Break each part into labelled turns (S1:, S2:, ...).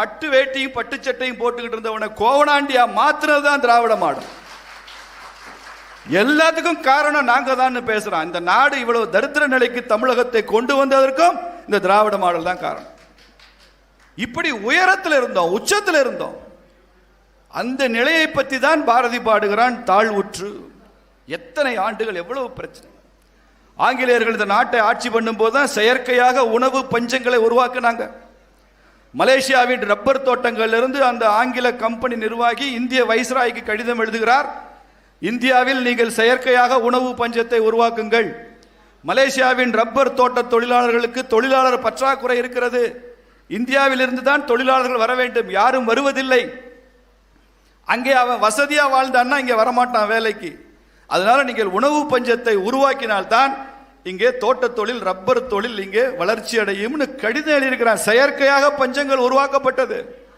S1: பட்டு வேட்டியும் பட்டு சட்டையும் போட்டுக்கிட்டு இருந்தவனை கோவனாண்டியா மாத்துறது தான் திராவிட மாடல். எல்லாத்துக்கும் காரணம் நாங்க தான் பேசுறோம். இந்த நாடு இவ்வளவு தரித்திர நிலைக்கு தமிழகத்தை கொண்டு வந்ததற்கும் இந்த திராவிட மாடல் தான் காரணம். இப்படி உயரத்தில் இருந்தோம் உச்சத்தில் இருந்தோம். அந்த நிலையை பற்றி தான் பாரதி பாடுகிறான் தாழ்வுற்று எத்தனை ஆண்டுகள் எவ்வளவு பிரச்சனை. ஆங்கிலேயர்கள் இந்த நாட்டை ஆட்சி பண்ணும்போது தான் செயற்கையாக உணவு பஞ்சங்களை உருவாக்குனாங்க. மலேசியாவின் ரப்பர் தோட்டங்களிலிருந்து அந்த ஆங்கில கம்பெனி நிர்வாகி இந்திய வைஸ்ராய்க்கு கடிதம் எழுதுகிறார். இந்தியாவில் நீங்கள் செயற்கையாக உணவு பஞ்சத்தை உருவாக்குங்கள். மலேசியாவின் ரப்பர் தோட்ட தொழிலாளர்களுக்கு தொழிலாளர் பற்றாக்குறை இருக்கிறது. இந்தியாவிலிருந்து தான் தொழிலாளர்கள் வர வேண்டும். யாரும் வருவதில்லை. அங்கே அவன் வசதியாக வாழ்ந்தான்னா இங்கே வரமாட்டான் வேலைக்கு. அதனால நீங்கள் உணவு பஞ்சத்தை உருவாக்கினால்தான் இங்கே தோட்ட தொழில் ரப்பர் தொழில் இங்கே வளர்ச்சி அடையும்னு கடிதம் எழுதியிருக்கிறான். செயற்கையாக பஞ்சங்கள் உருவாக்கப்பட்டது.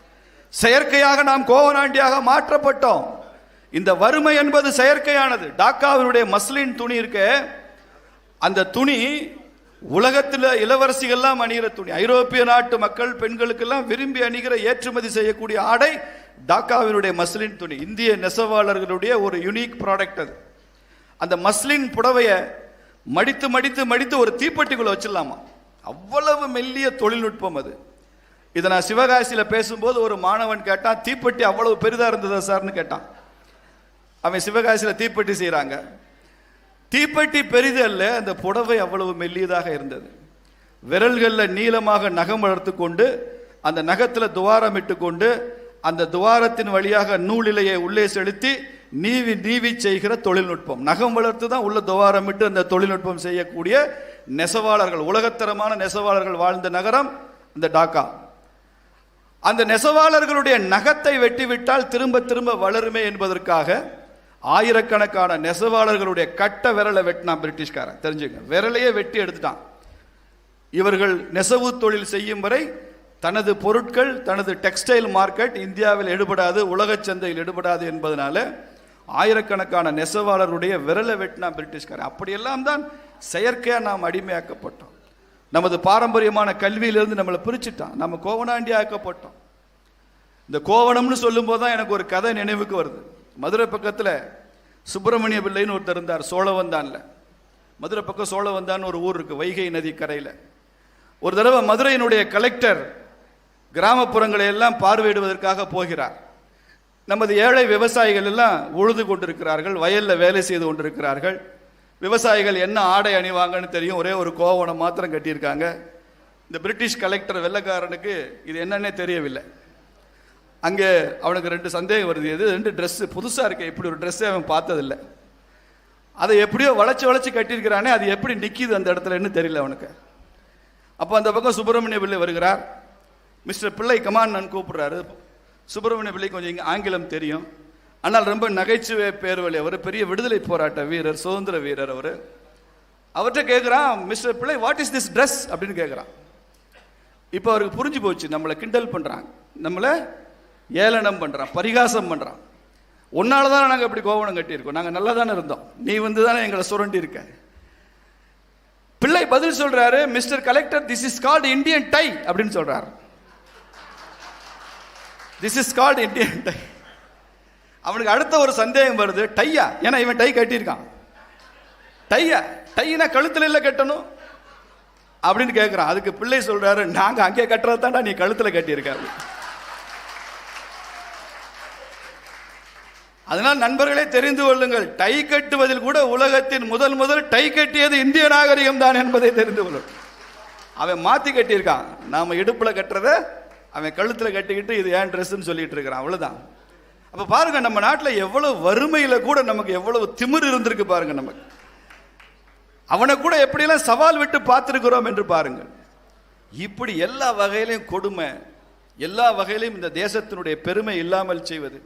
S1: செயற்கையாக நாம் கோவனாண்டியாக மாற்றப்பட்டோம். இந்த வறுமை என்பது செயற்கையானது. டாக்காவினுடைய மஸ்லின் துணி இருக்க அந்த துணி உலகத்தில் இளவரசிகள்லாம் அணிகிற துணி. ஐரோப்பிய நாட்டு மக்கள் பெண்களுக்கெல்லாம் விரும்பி அணிகிற ஏற்றுமதி செய்யக்கூடிய ஆடை டாக்காவினுடைய மஸ்லின் துணி. இந்திய நெசவாளர்களுடைய ஒரு யுனிக் ப்ராடக்ட் அது. அந்த மஸ்லின் புடவையை மடித்து மடித்து மடித்து ஒரு தீப்பெட்டிக்குள்ள வச்சிடலாமா? அவ்வளவு மெல்லிய தொழில்நுட்பம் அது. இதை நான் சிவகாசியில் பேசும்போது ஒரு மாணவன் கேட்டான் தீப்பெட்டி அவ்வளவு பெரிதாக இருந்ததா சார்னு கேட்டான். அவன் சிவகாசியில் தீப்பெட்டி செய்கிறாங்க தீப்பெட்டி பெரிது அல்ல அந்த புடவை அவ்வளவு மெல்லியதாக இருந்தது. விரல்களில் நீளமாக நகம் வளர்த்து கொண்டு அந்த நகத்தில் துவாரம் இட்டு கொண்டு அந்த துவாரத்தின் வழியாக நூலிலையை உள்ளே செலுத்தி நீவி நீவி செய்கிற தொழில்நுட்பம். நகம் வளர்த்து தான் உள்ள துவாரமிட்டு அந்த தொழில்நுட்பம் செய்யக்கூடிய நெசவாளர்கள் உலகத்தரமான நெசவாளர்கள் வாழ்ந்த நகரம் இந்த டாக்கா. அந்த நெசவாளர்களுடைய நகத்தை வெட்டிவிட்டால் திரும்ப திரும்ப வளருமே என்பதற்காக ஆயிரக்கணக்கான நெசவாளர்களுடைய கட்ட விரலை வெட்டினான் பிரிட்டிஷ்காரன். தெரிஞ்சுங்க. விரலையே வெட்டி எடுத்துட்டான். இவர்கள் நெசவு தொழில் செய்யும் வரை தனது பொருட்கள் தனது டெக்ஸ்டைல் மார்க்கெட் இந்தியாவில் எடுபடாது உலகச் சந்தையில் எடுபடாது என்பதனால ஆயிரக்கணக்கான நெசவாளருடைய விரலை வெட்டினா பிரிட்டிஷ்காரன். அப்படியெல்லாம் தான் செயற்கையாக நாம் அடிமையாக்கப்பட்டோம். நமது பாரம்பரியமான கல்வியிலிருந்து நம்மளை பிரிச்சுட்டான். நம்ம கோவனாண்டி ஆக்கப்பட்டோம் இந்த கோவணம்னு சொல்லும்போது தான் எனக்கு ஒரு கதை நினைவுக்கு வருது. மதுரை பக்கத்தில் சுப்பிரமணிய பிள்ளைன்னு ஒருத்தர் இருந்தார் சோழவந்தான்ல. மதுரை பக்கம் சோழவந்தான்னு ஒரு ஊர் இருக்குது வைகை நதி கரையில். ஒரு தடவை மதுரையினுடைய கலெக்டர் கிராமப்புறங்களை எல்லாம் பார்வையிடுவதற்காக போகிறார். நமது ஏழை விவசாயிகள் எல்லாம் உழுது கொண்டிருக்கிறார்கள் வயலில் வேலை செய்து கொண்டிருக்கிறார்கள். விவசாயிகள் என்ன ஆடை அணிவாங்கன்னு தெரியும் ஒரே ஒரு கோவணம் மாத்திரம் கட்டியிருக்காங்க. இந்த பிரிட்டிஷ் கலெக்டர் வெள்ளைக்காரனுக்கு இது என்னன்னே தெரியவில்லை. அங்கே அவனுக்கு ரெண்டு சந்தேகம் வருது எது ரெண்டு ட்ரெஸ்ஸு புதுசாக இருக்கு இப்படி ஒரு ட்ரெஸ்ஸே அவன் பார்த்ததில்லை. அதை எப்படியோ வளைச்சி வளைச்சி கட்டியிருக்கிறானே அது எப்படி நிற்கிது அந்த இடத்துலன்னு தெரியல அவனுக்கு. அப்போ அந்த பக்கம் சுப்பிரமணிய பிள்ளை வருகிறார். மிஸ்டர் பிள்ளை கமான் நான் கூப்பிடுறாரு. சுப்பிரமணிய பிள்ளை கொஞ்சம் இங்கே ஆங்கிலம் தெரியும். ஆனால் ரொம்ப நகைச்சுவை பேர்வழி அவர் பெரிய விடுதலை போராட்ட வீரர் சுதந்திர வீரர் அவர். அவர்கிட்ட கேட்குறான் மிஸ்டர் பிள்ளை வாட் இஸ் திஸ் ட்ரெஸ் அப்படின்னு கேட்குறான் இப்போ அவருக்கு புரிஞ்சு போச்சு நம்மளை கிண்டல் பண்ணுறாங்க நம்மளை ஏளனம் பண்ணுறான் பரிகாசம் பண்ணுறான் உன்னால தான் நாங்கள் இப்படி கோவணம் கட்டியிருக்கோம். நாங்கள் நல்லா தானே இருந்தோம். நீ வந்து தானே எங்களை சுரண்டி இருக்க பிள்ளை பதில் சொல்கிறாரு mister collector this is called Indian tie அப்படின்னு சொல்கிறாரு this is called Indian tie அவனுக்கு அடுத்த ஒரு சந்தேகம் வருது டையா? ஏன்னா இவன் டை கட்டியிருக்கான். டையா? டையினா கழுத்துல இல்லை கட்டணும்? அப்படின்னு கேட்குறான் அதுக்கு பிள்ளை சொல்றாரு நாங்க அங்கே கட்டுறது தான்டா நீ கழுத்துல கட்டியிருக்காரு அதனால் நண்பர்களே தெரிந்து கொள்ளுங்கள். டை கட்டுவதில் கூட உலகத்தின் முதல் முதல் டை கட்டியது இந்திய நாகரிகம் தான் என்பதை தெரிந்து கொள்ளும் அவன் மாத்தி கட்டியிருக்கான். நாம இடுப்புல கட்டுறத அவன் கழுத்தில் கட்டிக்கிட்டு இது ஏன் ட்ரெஸ்ன்னு சொல்லிட்டு இருக்கிறான். அவ்வளோதான் அப்போ பாருங்க நம்ம நாட்டில் எவ்வளோ வறுமையில் கூட நமக்கு எவ்வளவு திமிர் இருந்திருக்கு பாருங்க நமக்கு. அவனை கூட எப்படியெல்லாம் சவால் விட்டு பார்த்துருக்கிறோம் என்று பாருங்கள். இப்படி எல்லா வகையிலையும் கொடுமை எல்லா வகையிலையும் இந்த தேசத்தினுடைய பெருமை இல்லாமல் செய்வது.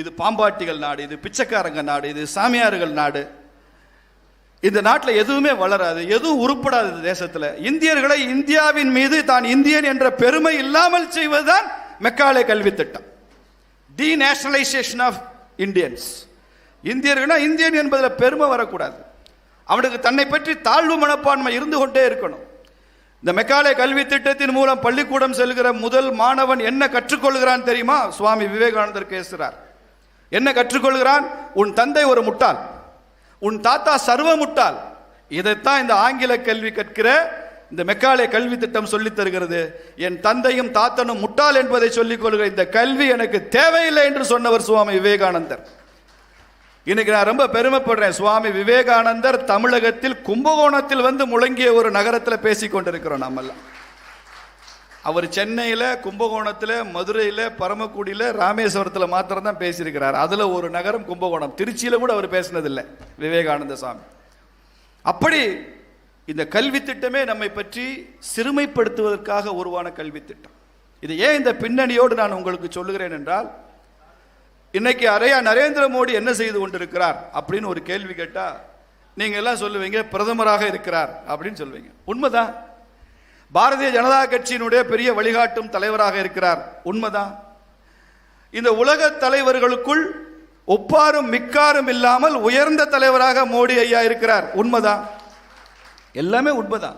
S1: இது பாம்பாட்டிகள் நாடு இது பிச்சைக்காரங்க நாடு இது சாமியார்கள் நாடு. இந்த நாட்டில் எதுவுமே வளராது எதுவும் உருப்படாது தேசத்தில். இந்தியர்களை இந்தியாவின் மீது தான் இந்தியன் என்ற பெருமை இல்லாமல் செய்வதுதான் மெக்காலே கல்வி திட்டம். டி நேஷனலைசேஷன் ஆஃப் இந்தியன்ஸ் இந்தியர்கள்னா இந்தியன் என்பதில் பெருமை வரக்கூடாது. அவனுக்கு தன்னை பற்றி தாழ்வு மனப்பான்மை இருந்து கொண்டே இருக்கணும். இந்த மெக்காலே கல்வி திட்டத்தின் மூலம் பள்ளிக்கூடம் செல்கிற முதல் மாணவன் என்ன கற்றுக்கொள்கிறான் தெரியுமா? சுவாமி விவேகானந்தர் பேசுகிறார் என்ன கற்றுக்கொள்கிறான்? உன் தந்தை ஒரு முட்டாள். உன் தாத்தா சர்வ முட்டாள் இதைத்தான் இந்த ஆங்கில கல்வி கற்கிற இந்த மெக்காலே கல்வி திட்டம் சொல்லித் தருகிறது. என் தந்தையும் தாத்தனும் முட்டாள் என்பதை சொல்லிக் கொள்கிற இந்த கல்வி எனக்கு தேவையில்லை என்று சொன்னவர் சுவாமி விவேகானந்தர். இன்னைக்கு நான் ரொம்ப பெருமைப்படுறேன். சுவாமி விவேகானந்தர் தமிழகத்தில் கும்பகோணத்தில் வந்து முழங்கிய ஒரு நகரத்தில் பேசிக்கொண்டிருக்கிறோம் நம்மெல்லாம் அவர் சென்னையில் கும்பகோணத்தில் மதுரையில் பரமக்குடியில் ராமேஸ்வரத்தில் மாத்திரம் தான் பேசியிருக்கிறார். அதில் ஒரு நகரம் கும்பகோணம். திருச்சியில் கூட அவர் பேசினதில்லை விவேகானந்த சாமி. அப்படி இந்த கல்வி திட்டமே நம்மை பற்றி சிறுமைப்படுத்துவதற்காக உருவான கல்வி திட்டம். இது ஏன் இந்த பின்னணியோடு நான் உங்களுக்கு சொல்லுகிறேன் என்றால் இன்னைக்கு அரையா நரேந்திர மோடி என்ன செய்து கொண்டிருக்கிறார் அப்படின்னு ஒரு கேள்வி கேட்டால் நீங்கள் எல்லாம் சொல்லுவீங்க பிரதமராக இருக்கிறார் அப்படின்னு சொல்லுவீங்க. உண்மைதான். பாரதிய ஜனதா கட்சியினுடைய பெரிய வழிகாட்டும் தலைவராக இருக்கிறார். உண்மைதான். இந்த உலக தலைவர்களுக்குள் ஒப்பாரும் மிக்காரும் இல்லாமல் உயர்ந்த தலைவராக மோடி ஐயா இருக்கிறார். உண்மைதான். எல்லாமே உண்மைதான்.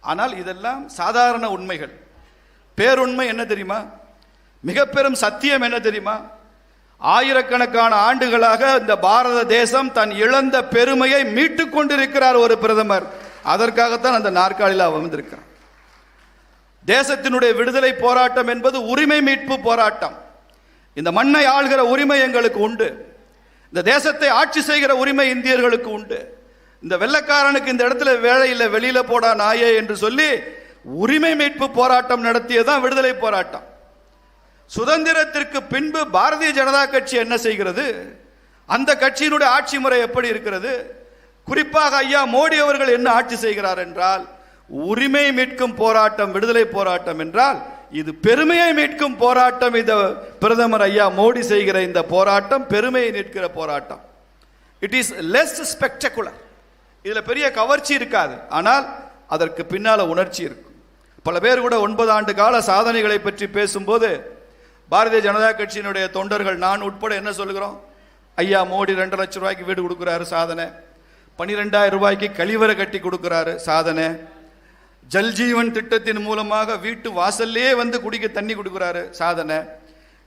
S1: ஆனால் இதெல்லாம் சாதாரண உண்மைகள். பேருண்மை என்ன தெரியுமா? மிக பெரும் சத்தியம் என்ன தெரியுமா? ஆயிரக்கணக்கான ஆண்டுகளாக இந்த பாரத தேசம் தன் இழந்த பெருமையை மீட்டுக் கொண்டிருக்கிறார் ஒரு பிரதமர். அதற்காகத்தான் அந்த நாற்காலியில் அமர்ந்திருக்கிறார் தேசத்தினுடைய விடுதலை போராட்டம் என்பது உரிமை மீட்பு போராட்டம். இந்த மண்ணை ஆள்கிற உரிமை எங்களுக்கு உண்டு. இந்த தேசத்தை ஆட்சி செய்கிற உரிமை இந்தியர்களுக்கு உண்டு. இந்த வெள்ளக்காரனுக்கு இந்த இடத்துல வேலை இல்லை வெளியில போடா நாயே என்று சொல்லி உரிமை மீட்பு போராட்டம் நடத்தியதான் விடுதலை போராட்டம். சுதந்திரத்திற்கு பின்பு பாரதிய ஜனதா கட்சி என்ன செய்கிறது? அந்த கட்சியினுடைய ஆட்சி முறை எப்படி இருக்கிறது? குறிப்பாக ஐயா மோடி அவர்கள் என்ன ஆட்சி செய்கிறார் என்றால் உரிமை மீட்கும் போராட்டம் விடுதலை போராட்டம் என்றால் இது பெருமையை மீட்கும் போராட்டம். இந்த பிரதமர் ஐயா மோடி செய்கிற இந்த போராட்டம் பெருமையை நிற்கிற போராட்டம். இட் இஸ் லெஸ் ஸ்பெக்டகுலர் இதில் பெரிய கவர்ச்சி இருக்காது. ஆனால் அதற்கு பின்னால் உணர்ச்சி இருக்கும். பல பேர் கூட ஒன்பது ஆண்டு கால சாதனைகளை பற்றி பேசும்போது பாரதிய ஜனதா கட்சியினுடைய தொண்டர்கள் நான் உட்பட என்ன சொல்லுகிறோம்? ஐயா மோடி ரெண்டு லட்சம் ரூபாய்க்கு வீடு கொடுக்குறாரு சாதனை. பன்னிரெண்டாயிரம் ரூபாய்க்கு கழிவறை கட்டி கொடுக்குறாரு சாதனை. ஜல்ஜீவன் திட்டத்தின் மூலமாக வீட்டு வாசல்லே வந்து குடிக்க தண்ணி கொடுக்குறாரு சாதனை.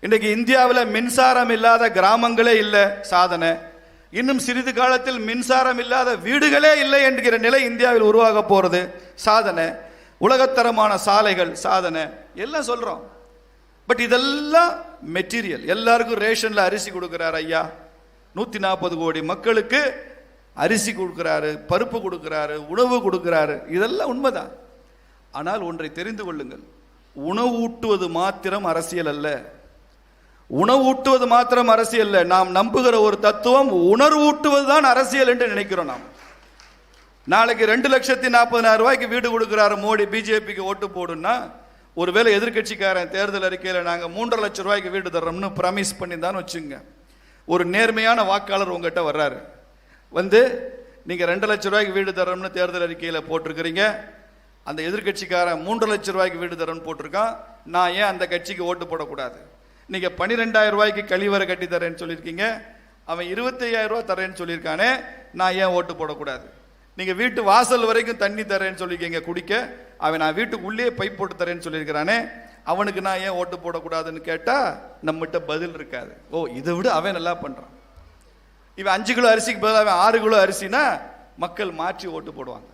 S1: இன்றைக்கு இந்தியாவில் மின்சாரம் இல்லாத கிராமங்களே இல்லை சாதனை. இன்னும் சிறிது காலத்தில் மின்சாரம் இல்லாத வீடுகளே இல்லை என்கிற நிலை இந்தியாவில் உருவாக போகிறது சாதனை. உலகத்தரமான சாலைகள் சாதனை. எல்லாம் சொல்கிறோம் பட் இதெல்லாம் மெட்டீரியல். எல்லாருக்கும் ரேஷனில் அரிசி கொடுக்குறாரு ஐயா. நூற்றி நாற்பது கோடி மக்களுக்கு அரிசி கொடுக்குறாரு பருப்பு கொடுக்குறாரு உணவு கொடுக்குறாரு. இதெல்லாம் உண்மைதான். ஆனால் ஒன்றை தெரிந்து கொள்ளுங்கள். உணவூட்டுவது மாத்திரம் அரசியல் அல்ல. உணவூட்டுவது மாத்திரம் அரசியல் அல்ல. நாம் நம்புகிற ஒரு தத்துவம் உணர்வூட்டுவது தான் அரசியல் என்று நினைக்கிறோம் நாம். நாளைக்கு ரெண்டு லட்சத்தி நாற்பதாயிரம் ரூபாய்க்கு வீடு கொடுக்குறாரு மோடி பிஜேபிக்கு ஓட்டு போடுன்னா ஒருவேளை எதிர்க்கட்சிக்காரன் தேர்தல் அறிக்கையில் நாங்கள் மூன்றரை லட்சம் ரூபாய்க்கு வீடு தர்றோம்னு ப்ராமிஸ் பண்ணியிருந்தான்னு வச்சுங்க. ஒரு நேர்மையான வாக்காளர் உங்ககிட்ட வர்றாரு. வந்து நீங்கள் ரெண்டு லட்ச ரூபாய்க்கு வீடு தர்றோம்னு தேர்தல் அறிக்கையில் போட்டிருக்கிறீங்க. அந்த எதிர்க்கட்சிக்காரன் மூன்று லட்சம் ரூபாய்க்கு வீடு தரேன்னு போட்டிருக்கான். நான் ஏன் அந்த கட்சிக்கு ஓட்டு போடக்கூடாது? நீங்கள் பன்னிரெண்டாயிரம் ரூபாய்க்கு கழிவறை கட்டி தரேன்னு சொல்லியிருக்கீங்க. அவன் இருபத்தையாயிரம் ரூபா தரேன்னு சொல்லியிருக்கானே. நான் ஏன் ஓட்டு போடக்கூடாது? நீங்கள் வீட்டு வாசல் வரைக்கும் தண்ணி தரேன்னு சொல்லியிருக்கீங்க குடிக்க. அவன் நான் வீட்டுக்கு உள்ளே பைப் போட்டு தரேன்னு சொல்லியிருக்கிறானே. அவனுக்கு நான் ஏன் ஓட்டு போடக்கூடாதுன்னு கேட்டால் நம்மகிட்ட பதில் இருக்காது. ஓ இதை விட அவன் நல்லா பண்ணுறான் இவன் அஞ்சு கிலோ அரிசிக்கு பதிலாக அவன் ஆறு கிலோ அரிசினா மக்கள் மாற்றி ஓட்டு போடுவாங்க.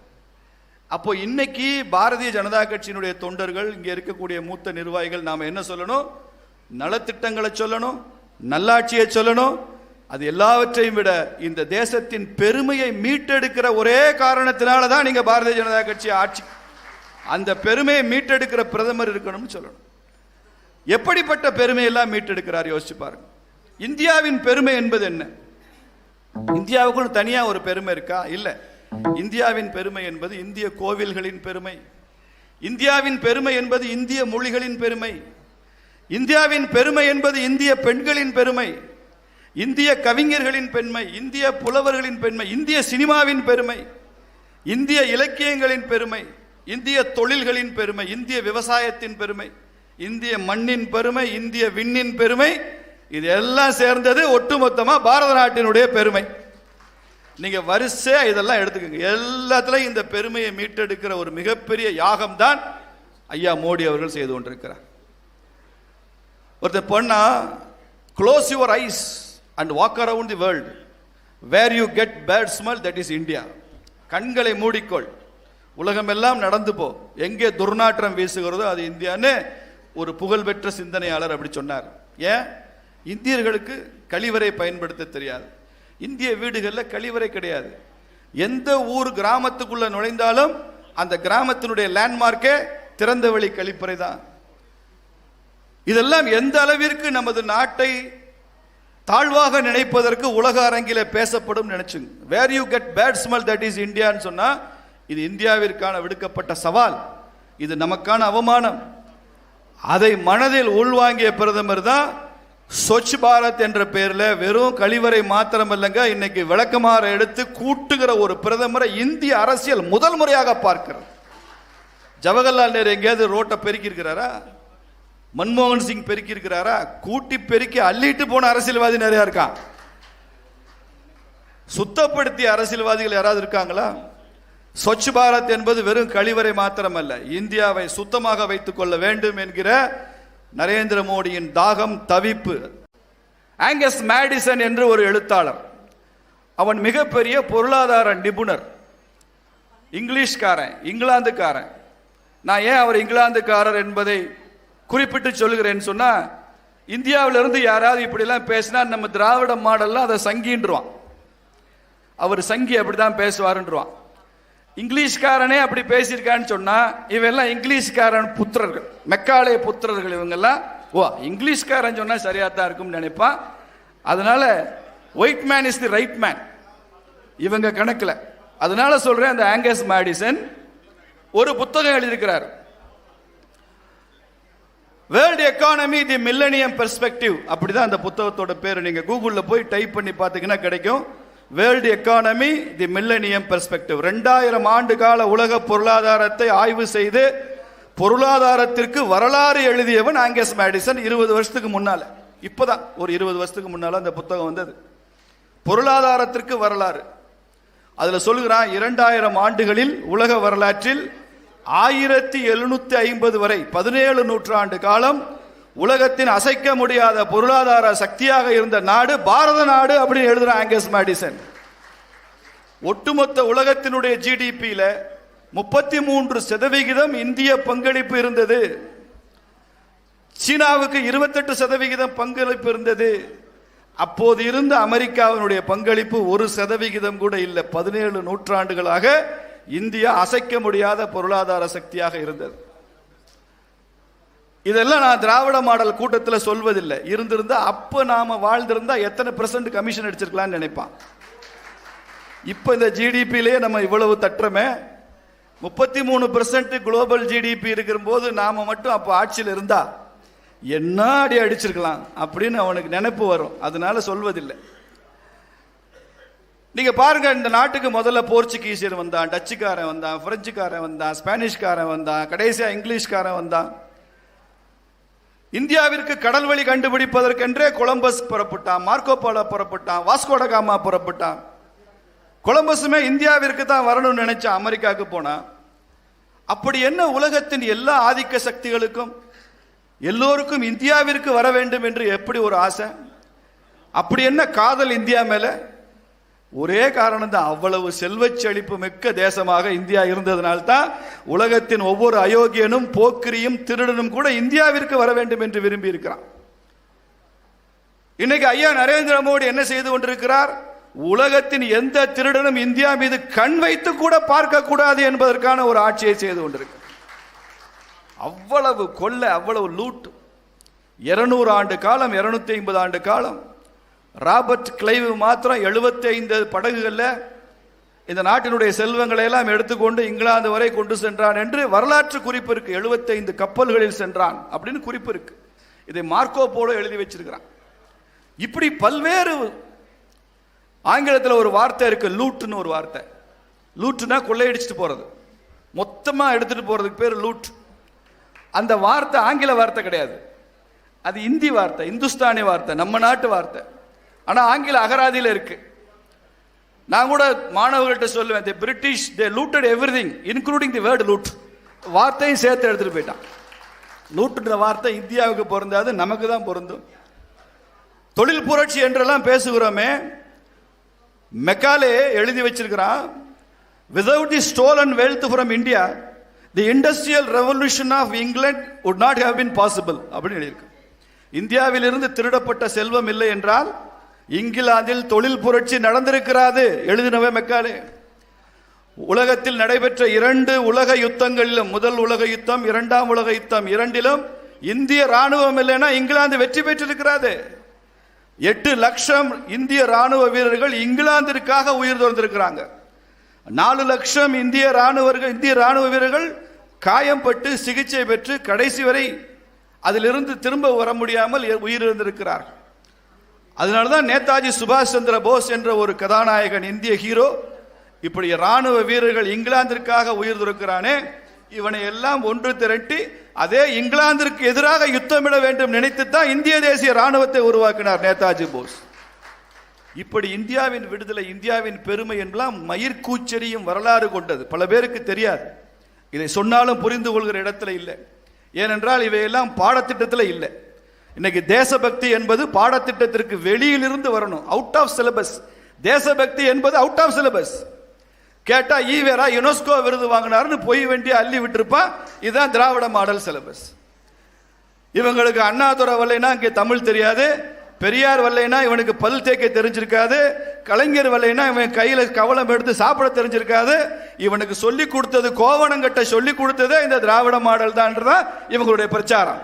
S1: அப்போ இன்னைக்கு பாரதிய ஜனதா கட்சியினுடைய தொண்டர்கள் இங்கே இருக்கக்கூடிய மூத்த நிர்வாகிகள் நாம் என்ன சொல்லணும்? நலத்திட்டங்களை சொல்லணும் நல்லாட்சியை சொல்லணும். அது எல்லாவற்றையும் விட இந்த தேசத்தின் பெருமையை மீட்டெடுக்கிற ஒரே காரணத்தினால தான் நீங்கள் பாரதிய ஜனதா கட்சி ஆட்சி. அந்த பெருமையை மீட்டெடுக்கிற பிரதமர் இருக்கணும்னு சொல்லணும். எப்படிப்பட்ட பெருமையெல்லாம் மீட்டெடுக்கிறார் யோசிச்சு பாருங்க. இந்தியாவின் பெருமை என்பது என்ன? இந்தியாவுக்குன்னு தனியாக ஒரு பெருமை இருக்கா? இல்லை. இந்தியாவின் பெருமை என்பது இந்திய கோவில்களின் பெருமை. இந்தியாவின் பெருமை என்பது இந்திய மொழிகளின் பெருமை. இந்தியாவின் பெருமை என்பது இந்திய பெண்களின் பெருமை. இந்திய கவிஞர்களின் பெருமை இந்திய புலவர்களின் பெருமை இந்திய சினிமாவின் பெருமை இந்திய இலக்கியங்களின் பெருமை இந்திய தொழில்களின் பெருமை இந்திய விவசாயத்தின் பெருமை இந்திய மண்ணின் பெருமை இந்திய விண்ணின் பெருமை இது எல்லாம் சேர்ந்தது ஒட்டுமொத்தமாக பாரத நாட்டினுடைய பெருமை. நீங்க வரிசையா இதெல்லாம் எடுத்துக்கோங்க. எல்லாத்துலயும் இந்த பெருமையை மீட்டெடுக்கிற ஒரு மிகப்பெரிய யாகம் தான் ஐயா மோடி அவர்கள் செய்து கொண்டிருக்கிறார். ஒருத்தர் பொண்ணா close your eyes and walk around the world where you get bad smell that is India கண்களை மூடிக்கொள். உலகமெல்லாம் நடந்து போ. எங்கே துர்நாற்றம் வீசுகிறதோ அது இந்தியான்னு ஒரு புகழ்பெற்ற சிந்தனையாளர் அப்படி சொன்னார். ஏன்? இந்தியர்களுக்கு கழிவறை பயன்படுத்த தெரியாது. இந்திய வீடுகளில் கழிவறை கிடையாது. எந்த ஊர் கிராமத்துக்குள்ள நுழைந்தாலும் அந்த கிராமத்தினுடைய லேண்ட்மார்க்கே திறந்த வழி கழிப்பறை தான். இதெல்லாம் எந்த அளவிற்கு நமது நாட்டை தாழ்வாக நினைப்பதற்கு உலக அரங்கில பேசப்படும் நினைச்சுங்க. Where you get bad smell that is இந்தியான்னு சொன்னா இது இந்தியாவிற்கான விடுக்கப்பட்ட சவால். இது நமக்கான அவமானம். அதை மனதில் உள்வாங்கிய பிரதமர் தான் ஸ்வச் பாரத் என்ற பெயரில் வெறும் கழிவறை மாத்திரம் இல்லைங்க இன்னைக்கு விளக்கமாற எடுத்து கூட்டுகிற ஒரு பிரதமரை இந்திய அரசியல் முதல் முறையாக பார்க்கிறது. ஜவஹர்லால் நேரு எங்கேயாவது ரோட்டை பெருக்கியிருக்கிறாரா? மன்மோகன் சிங் பெருக்கியிருக்கிறாரா? கூட்டி பெருக்கி அள்ளிட்டு போன அரசியல்வாதி நிறையா இருக்கான் சுத்தப்படுத்திய அரசியல்வாதிகள் யாராவது இருக்காங்களா? ஸ்வச் பாரத் என்பது வெறும் கழிவறை மாத்திரமல்ல இந்தியாவை சுத்தமாக வைத்துக் கொள்ள வேண்டும் என்கிற நரேந்திர மோடியின் தாகம் தவிப்பு. ஆங்கஸ் மேடிசன் என்று ஒரு எழுத்தாளர். அவன் மிகப்பெரிய பொருளாதார நிபுணர். இங்கிலீஷ்காரன் இங்கிலாந்துக்காரன். நான் ஏன் அவர் இங்கிலாந்துக்காரர் என்பதை குறிப்பிட்டு சொல்லுகிறேன்னு சொன்னால் இந்தியாவிலிருந்து யாராவது இப்படிலாம் பேசினா நம்ம திராவிட மாடல்லாம் அதை சங்கின்றுவான். அவர் சங்கி அப்படிதான் பேசுவாருன்றான் இங்கிலீஷ்காரனே அப்படி பேசியிருக்கான்னு சொன்னா இவெல்லாம் இங்கிலீஷ்காரன் புத்திரர்கள் மெக்காலய புத்திரர்கள் இவங்கெல்லாம். ஓ இங்கிலீஷ்காரன் சொன்னா சரியா தான் இருக்கும்னு நினைப்பான். அதனால white man is the right man இவங்க கணக்கில். அதனால சொல்றேன் அந்த ஆங்கஸ் மேடிசன் ஒரு புத்தகம் எழுதியிருக்கிறார். World economy the millennium perspective அப்படிதான் அந்த புத்தகத்தோட பேர். நீங்க கூகுளில் போய் டைப் பண்ணி பார்த்தீங்கன்னா கிடைக்கும். World economy the millennium perspective ரெண்டாயிரம் ஆண்டு கால உலக பொருளாதாரத்தை ஆய்வு செய்து பொருளாதாரத்திற்கு வரலாறு எழுதியவன் ஆங்கஸ் மேடிசன் இருபது வருஷத்துக்கு முன்னால. இப்போதான் ஒரு இருபது வருஷத்துக்கு முன்னால அந்த புத்தகம் வந்தது. பொருளாதாரத்திற்கு வரலாறு. அதில் சொல்லுகிறான் இரண்டாயிரம் ஆண்டுகளில் உலக வரலாற்றில் ஆயிரத்தி எழுநூத்தி ஐம்பது வரை பதினேழு நூற்றாண்டு காலம் உலகத்தின் அசைக்க முடியாத பொருளாதார சக்தியாக இருந்த நாடு பாரத நாடு அப்படின்னு எழுதுறான் ஆங்கஸ் மேடிசன். ஒட்டுமொத்த உலகத்தினுடைய ஜிடிபியில முப்பத்தி மூன்று சதவிகிதம் இந்திய பங்களிப்பு இருந்தது. சீனாவுக்கு இருபத்தெட்டு சதவிகிதம் பங்களிப்பு இருந்தது. அப்போது இருந்த அமெரிக்காவினுடைய பங்களிப்பு ஒரு சதவிகிதம் கூட இல்லை. பதினேழு நூற்றாண்டுகளாக இந்தியா அசைக்க முடியாத பொருளாதார சக்தியாக இருந்தது. இதெல்லாம் நான் திராவிட மாடல் கூட்டத்தில் சொல்வதில்லை. இருந்திருந்தா அப்போ நாம் வாழ்ந்திருந்தா எத்தனை பெர்சன்ட் கமிஷன் அடிச்சிருக்கலாம்னு நினைப்பான். இப்போ இந்த ஜிடிபியிலே நம்ம இவ்வளவு தட்டுறமே முப்பத்தி மூணு பெர்சன்ட் குளோபல் ஜிடிபி இருக்கிற போது நாம் மட்டும் அப்போ ஆட்சியில் இருந்தா என்ன அடி அடிச்சிருக்கலாம் அப்படின்னு அவனுக்கு நினைப்பு வரும். அதனால சொல்வதில்லை. நீங்கள் பாருங்க இந்த நாட்டுக்கு முதல்ல போர்ச்சுகீசியர் வந்தான் டச்சுக்காரன் வந்தான் பிரெஞ்சுக்காரன் வந்தான் ஸ்பானிஷ்காரன் வந்தான் கடைசியாக இங்கிலீஷ்காரன் வந்தான். இந்தியாவிற்கு கடல் வழி கண்டுபிடிப்பதற்கென்றே கொலம்பஸ் புறப்பட்டான் மார்க்கோ போலோ புறப்பட்டான் வாஸ்கோடகாமா புறப்பட்டான். கொலம்பஸுமே இந்தியாவிற்கு தான் வரணும்னு நினைச்சான் அமெரிக்காவுக்கு போனான். அப்படி என்ன உலகத்தின் எல்லா ஆதிக்க சக்திகளுக்கும் எல்லோருக்கும் இந்தியாவிற்கு வர வேண்டும் என்று எப்படி ஒரு ஆசை? அப்படி என்ன காதல் இந்தியா மேலே? ஒரே காரணம் தான் அவ்வளவு செல்வச் செழிப்பு மிக்க தேசமாக இந்தியா இருந்ததனால்தான் உலகத்தின் ஒவ்வொரு அயோக்கியனும் போக்கிரியும் திருடனும் கூட இந்தியாவிற்கு வர வேண்டும் என்று விரும்பி இருக்கிறான் இன்னைக்கு ஐயா நரேந்திர மோடி என்ன செய்து கொண்டிருக்கிறார்? உலகத்தின் எந்த திருடனும் இந்தியா மீது கண் வைத்து கூட பார்க்க கூடாது என்பதற்கான ஒரு ஆட்சியை செய்து கொண்டிருக்கிறார். அவ்வளவு கொள்ள அவ்வளவு லூட் இருநூறு ஆண்டு காலம் இருநூத்தி ஐம்பது ஆண்டு காலம் ராபர்ட் கிளைவ் மாத்திரம் எழுபத்தைந்து படகுகளில் இந்த நாட்டினுடைய செல்வங்களை எல்லாம் எடுத்துக்கொண்டு இங்கிலாந்து வரை கொண்டு சென்றான் என்று வரலாற்று குறிப்பு இருக்கு. 75 கப்பல்களில் சென்றான் அப்படின்னு குறிப்பு இருக்கு. இதை மார்க்கோ போலோ எழுதி வச்சிருக்கிறான். இப்படி பல்வேறு ஆங்கிலத்தில் ஒரு வார்த்தை இருக்கு லூட்னு ஒரு வார்த்தை. லூட்னா கொள்ளையடிச்சிட்டு போறது. மொத்தமா எடுத்துட்டு போறதுக்கு பேர் லூட். அந்த வார்த்தை ஆங்கில வார்த்தை கிடையாது. அது இந்தி வார்த்தை இந்துஸ்தானி வார்த்தை நம்ம நாட்டு வார்த்தை. ஆனால் ஆங்கில அகராதியில் இருக்கு. நான் கூட மாணவர்கள்ட்ட சொல்லுவேன் the British they looted everything including the word loot வார்த்தையும் சேர்த்து எடுத்துகிட்டு போயிட்டான். லூட்டுன்ற வார்த்தை இந்தியாவுக்கு பொருந்தாது நமக்கு தான் பொருந்தும். தொழில் புரட்சி என்றெல்லாம் பேசுகிறோமே மெக்காலே எழுதி வச்சிருக்கிறான் without the stolen wealth from India the industrial revolution of England would not have been possible அப்படின்னு எழுதியிருக்கு இந்தியாவிலிருந்து திருடப்பட்ட செல்வம் இல்லை என்றால் இங்கிலாந்தில் தொழில் புரட்சி நடந்திருக்கிறாது. எழுதினவே மெக்காலே. உலகத்தில் நடைபெற்ற இரண்டு உலக யுத்தங்களிலும் முதல் உலக யுத்தம் இரண்டாம் உலக யுத்தம் இரண்டிலும் இந்திய ராணுவம் இல்லைன்னா இங்கிலாந்து வெற்றி பெற்றிருக்கிறது. எட்டு லட்சம் இந்திய ராணுவ வீரர்கள் இங்கிலாந்திற்காக உயிர் துறந்திருக்கிறாங்க நாலு லட்சம் இந்திய ராணுவர்கள் இந்திய ராணுவ வீரர்கள் காயம்பட்டு சிகிச்சை பெற்று கடைசி வரை அதிலிருந்து திரும்ப வர முடியாமல் உயிரிழந்திருக்கிறார்கள். அதனால தான் நேதாஜி சுபாஷ் சந்திர போஸ் என்ற ஒரு கதாநாயகன் இந்திய ஹீரோ இப்படி ராணுவ வீரர்கள் இங்கிலாந்திற்காக உயிர் துறக்கிறானே இவனை எல்லாம் ஒன்று திரட்டி அதே இங்கிலாந்திற்கு எதிராக யுத்தமிட வேண்டும் நினைத்து தான் இந்திய தேசிய ராணுவத்தை உருவாக்கினார் நேதாஜி போஸ். இப்படி இந்தியாவின் விடுதலை இந்தியாவின் பெருமை என்பெல்லாம் மயிர்கூச்செறியும் வரலாறு கொண்டது. பல பேருக்கு தெரியாது. இதை சொன்னாலும் புரிந்து கொள்கிற இடத்துல இல்லை. ஏனென்றால் இவையெல்லாம் பாடத்திட்டத்தில் இல்லை. இன்னைக்கு தேசபக்தி என்பது பாடத்திட்டத்திற்கு வெளியிலிருந்து வரணும். அவுட் ஆஃப் சிலபஸ் தேசபக்தி என்பது அவுட் ஆஃப் சிலபஸ் கேட்டா ஈவேரா யுனெஸ்கோ விருது வாங்கினாருன்னு போய் வேண்டிய அள்ளி விட்டுருப்பா. இதுதான் திராவிட மாடல் சிலபஸ் இவங்களுக்கு அண்ணாதுரை வரலைன்னா இங்கே தமிழ் தெரியாது. பெரியார் வரலைன்னா இவனுக்கு பல் தேக்க தெரிஞ்சிருக்காது. கலைஞர் வரலைன்னா இவன் கையில் கவலம் எடுத்து சாப்பிட தெரிஞ்சிருக்காது. இவனுக்கு சொல்லி கொடுத்தது கோவணங்கட்ட சொல்லி கொடுத்ததே இந்த திராவிட மாடல் தான்றதான் இவங்களுடைய பிரச்சாரம்.